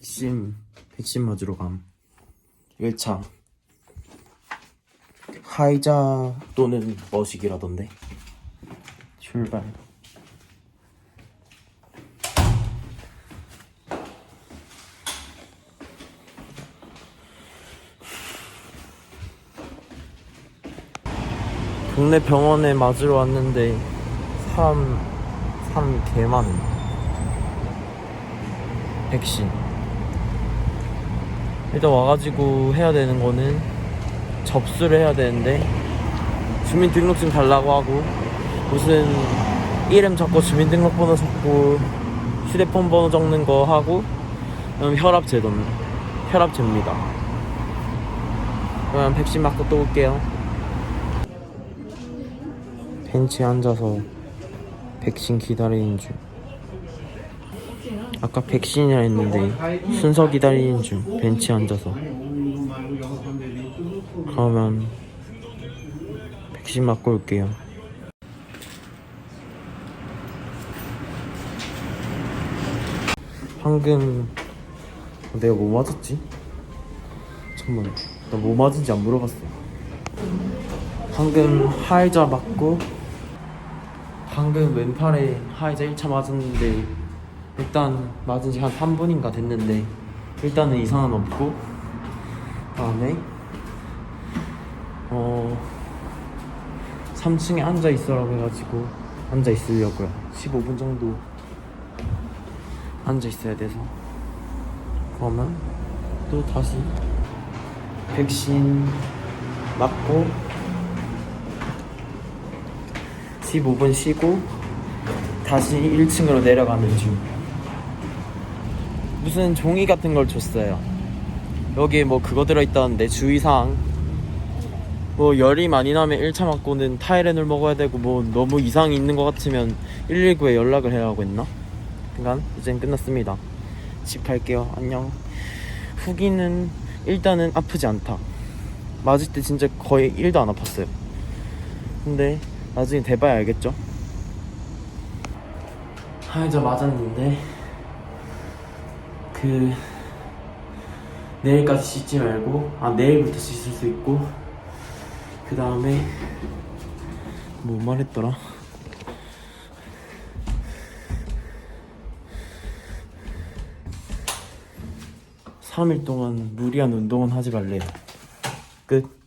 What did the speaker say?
백신 백신 맞으러 감. 1차 하이자 또는 머시기라던데. 출발. 동네 병원에 맞으러 왔는데 사람 사람 개 많음 백신 일단 와가지고 해야 되는 거는 접수를 해야 되는데 주민등록증 달라고 하고 무슨 이름 적고 주민등록번호 적고 휴대폰 번호 적는 거 하고 그다음 혈압 재던 혈압 잽니다. 그럼 백신 맞고 또 올게요. 벤치에 앉아서 백신 기다리는 중 아까 백신이라 했는데 순서 기다리는 중 벤치에 앉아서. 그러면 백신 맞고 올게요. 방금 내가 뭐 맞았지? 잠깐만 나 뭐 맞은지 안 물어봤어. 방금 하이자 맞고 방금 왼팔에 하이자 1차 맞았는데 일단 맞은 지 한 3분인가 됐는데 일단은 이상은 없고 다음에 어 3층에 앉아 있으라고 해가지고 앉아 있으려고요. 15분 정도 앉아 있어야 돼서. 그러면 또 다시 백신 맞고 15분 쉬고 다시 1층으로 내려가는 중 무슨 종이 같은 걸 줬어요. 여기에 뭐 그거 들어있다는데 주의사항. 뭐 열이 많이 나면 1차 맞고는 타이레놀 먹어야 되고 뭐 너무 이상이 있는 것 같으면 119에 연락을 해야 하고 했나? 그간 이젠 끝났습니다. 집 갈게요. 안녕. 후기는 일단은 아프지 않다. 맞을 때 진짜 거의 1도 안 아팠어요. 근데 나중에 돼봐야 알겠죠? 하이자 맞았는데 그 내일까지 씻지 말고 아 내일부터 씻을 수 있고 그 다음에 뭐 말했더라? (3일) 동안 무리한 운동은 하지 말래요 끝